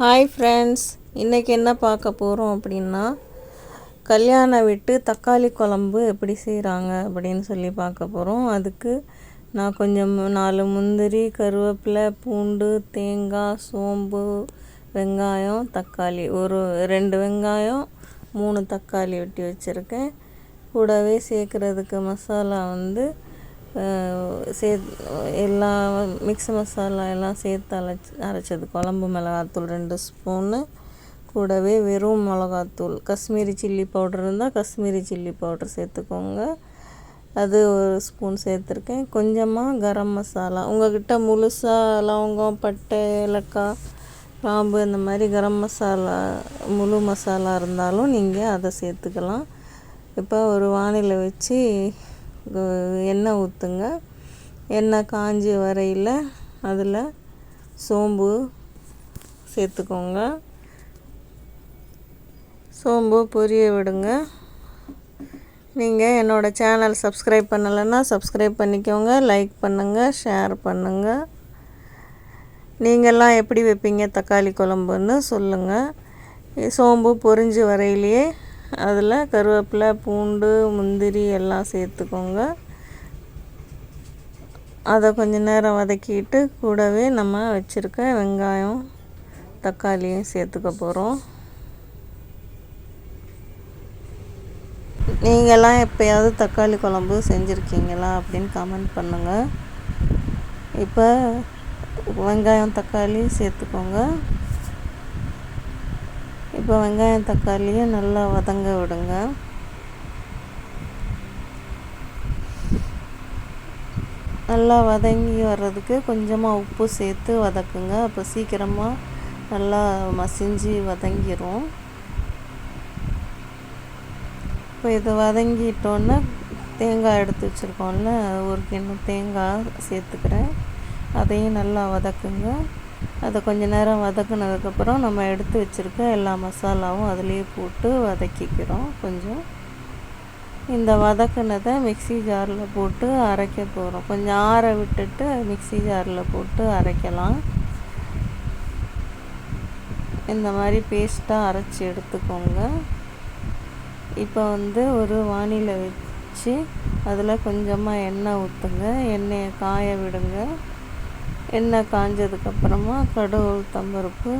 Hi friends இன்றைக்கி என்ன பார்க்க போகிறோம் அப்படின்னா கல்யாண விட்டு தக்காளி குழம்பு எப்படி செய்கிறாங்க அப்படின்னு சொல்லி பார்க்க போகிறோம் அதுக்கு நான் கொஞ்சம் நாலு முந்திரி கருவேப்பிலை பூண்டு தேங்காய் சோம்பு வெங்காயம் தக்காளி. ஒரு ரெண்டு வெங்காயம் மூணு தக்காளி வெட்டி வச்சுருக்கேன். கூடவே சேர்க்குறதுக்கு மசாலா வந்து சே எல்லா மிக்ஸ் மசாலா எல்லாம் சேர்த்து அரைச்சி அரைச்சது. குழம்பு மிளகாத்தூள் ரெண்டு ஸ்பூனு. கூடவே வெறும் மிளகாத்தூள். காஷ்மீரி சில்லி பவுடர் இருந்தால் காஷ்மீரி சில்லி பவுடர் சேர்த்துக்கோங்க. அது ஒரு ஸ்பூன் சேர்த்துருக்கேன். கொஞ்சமாக கரம் மசாலா. உங்கள்கிட்ட முழுசாக லவங்கம் பட்டை ஏலக்காய் பாம்பு இந்த மாதிரி கரம் மசாலா முழு மசாலா இருந்தாலும் நீங்கள் அதை சேர்த்துக்கலாம். இப்போ ஒரு வானிலை வச்சு எண்ணெய் ஊற்றுங்க எண்ணெய் காஞ்சி வரையில் அதில் சோம்பு சேர்த்துக்கோங்க. சோம்பு பொரிய விடுங்க. நீங்கள் என்னோடய சேனல் சப்ஸ்கிரைப் பண்ணலைன்னா சப்ஸ்கிரைப் பண்ணிக்கோங்க லைக் பண்ணுங்கள் ஷேர் பண்ணுங்கள் நீங்கள்லாம் எப்படி வைப்பீங்க தக்காளி குழம்புன்னு சொல்லுங்கள் சோம்பு பொரிஞ்சு வரையிலேயே அதில் கருவேப்பிலை பூண்டு முந்திரி எல்லாம் சேர்த்துக்கோங்க. அதை கொஞ்ச நேரம் வதக்கிட்டு கூடவே நம்ம வச்சுருக்க வெங்காயம் தக்காளியும் சேர்த்துக்க போகிறோம் நீங்கள்லாம் எப்போயாவது தக்காளி குழம்பு செஞ்சுருக்கீங்களா அப்படின்னு கமெண்ட் பண்ணுங்கள் இப்போ வெங்காயம் தக்காளி சேர்த்துக்கோங்க. இப்போ வெங்காயம் தக்காளியும் நல்லா வதங்க விடுங்க. நல்லா வதங்கி வர்றதுக்கு கொஞ்சமாக உப்பு சேர்த்து வதக்குங்க. அப்போ சீக்கிரமாக நல்லா மசிஞ்சு வதங்கிடும் இப்போ இதை வதங்கிட்டோன்னே தேங்காய் எடுத்து வச்சுருக்கோம்ல ஒரு கிண்ணம் தேங்காய் சேர்த்துக்கிறேன். அதையும் நல்லா வதக்குங்க. அதை கொஞ்சம் நேரம் வதக்குனதுக்கப்புறம் நம்ம எடுத்து வச்சுருக்க எல்லா மசாலாவும் அதிலே போட்டு வதக்கிக்கிறோம் கொஞ்சம். இந்த வதக்குனதை மிக்சி ஜாரில் போட்டு அரைக்க போகிறோம் கொஞ்சம் ஆற விட்டுட்டு மிக்சி ஜாரில் போட்டு அரைக்கலாம். இந்த மாதிரி பேஸ்ட்டாக அரைச்சி எடுத்துக்கோங்க. இப்போ வந்து ஒரு வானிலை வச்சு அதில் கொஞ்சமாக எண்ணெய் ஊற்றுங்க எண்ணெயை காய விடுங்க. எண்ணெய் காஞ்சதுக்கப்புறமா கடுகு உளுத்தம்பருப்பு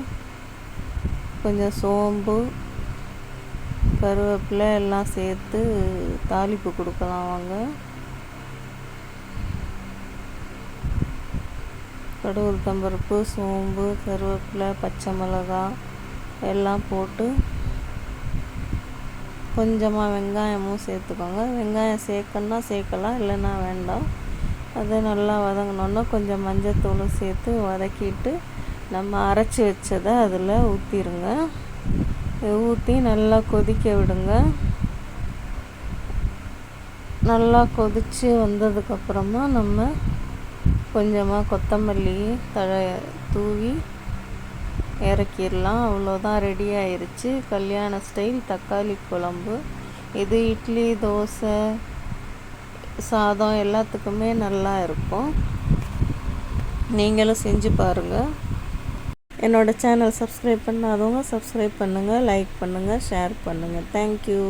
கொஞ்சம் சோம்பு கருவேப்பிலை எல்லாம் சேர்த்து தாளிப்பு கொடுக்கலாம் வாங்க. கடுகு உளுத்தம்பருப்பு சோம்பு கருவேப்பிலை பச்சை மிளகா எல்லாம் போட்டு கொஞ்சமாக வெங்காயமும் சேர்த்துக்கோங்க. வெங்காயம் சேர்க்கணுன்னா சேர்க்கலாம் இல்லைன்னா வேண்டாம். அதை நல்லா வதங்கினோன்னா கொஞ்சம் மஞ்சத்தூளும் சேர்த்து வதக்கிட்டு நம்ம அரைச்சி வச்சதை அதில் ஊற்றிடுங்க ஊற்றி நல்லா கொதிக்க விடுங்க. நல்லா கொதித்து வந்ததுக்கப்புறமா நம்ம கொஞ்சமாக கொத்தமல்லி தழை தூவி இறக்கிடலாம். அவ்வளோதான் ரெடி ஆயிடுச்சு கல்யாண ஸ்டைல் தக்காளி குழம்பு. இது இட்லி தோசை சாதம் எல்லாத்துக்குமே நல்லா இருக்கும். நீங்களும் செஞ்சு பாருங்கள் என்னோடய சேனல் சப்ஸ்கிரைப் பண்ணாதவங்க சப்ஸ்கிரைப் பண்ணுங்கள் லைக் பண்ணுங்கள் ஷேர் பண்ணுங்கள் தேங்க்யூ